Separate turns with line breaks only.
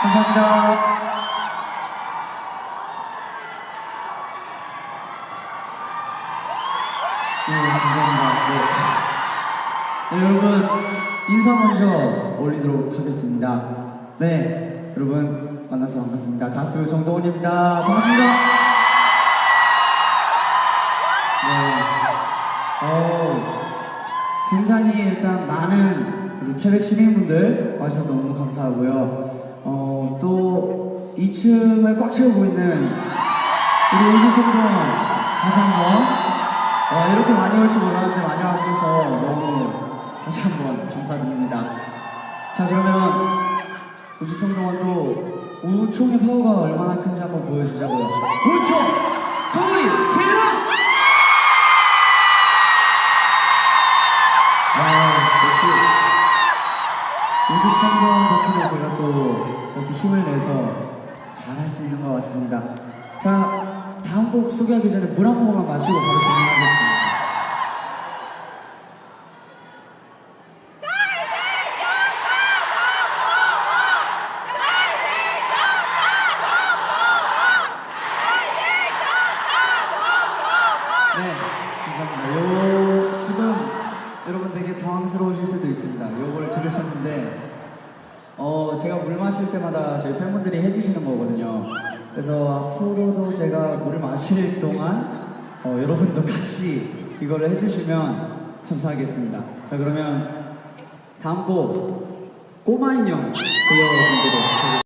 감사합니다. 네, 감사합니다. 네. 네, 여러분, 인사 먼저 올리도록 하겠습니다. 네, 여러분, 만나서 반갑습니다. 가수 정동원입니다. 반갑습니다. 네. 어, 굉장히 일단 많은 우리 태백 시민분들 와주셔서 너무 감사하고요. 어, 또 2층을 꽉 채우고 있는 우리 우주송동 다시 한번 와, 이렇게 많이 올 줄 몰랐는데 많이 와주셔서 너무 다시 한번 감사드립니다. 자 그러면 우주총동원도 우총의 파워가 얼마나 큰지 한번 보여주자고요. 우총 소리 질 우주총동 덕분에 제가 또 이렇게 힘을 내서 잘할 수 있는 것 같습니다. 자 다음 곡 소개하기 전에 물 한 모금만 마시고 바로 진행하겠습니다. 네, 감사합니다. 요 지금 여러분 되게 당황스러우실 수도 있습니다. 요걸 들으셨는데 어 제가 물 마실 때마다 저희 팬분들이 해주시는 거거든요. 그래서 앞으로도 제가 물을 마실 동안 어, 여러분도 같이 이거를 해주시면 감사하겠습니다. 자 그러면 다음 곡 꼬마 인형 들려드리도록 하겠습니다.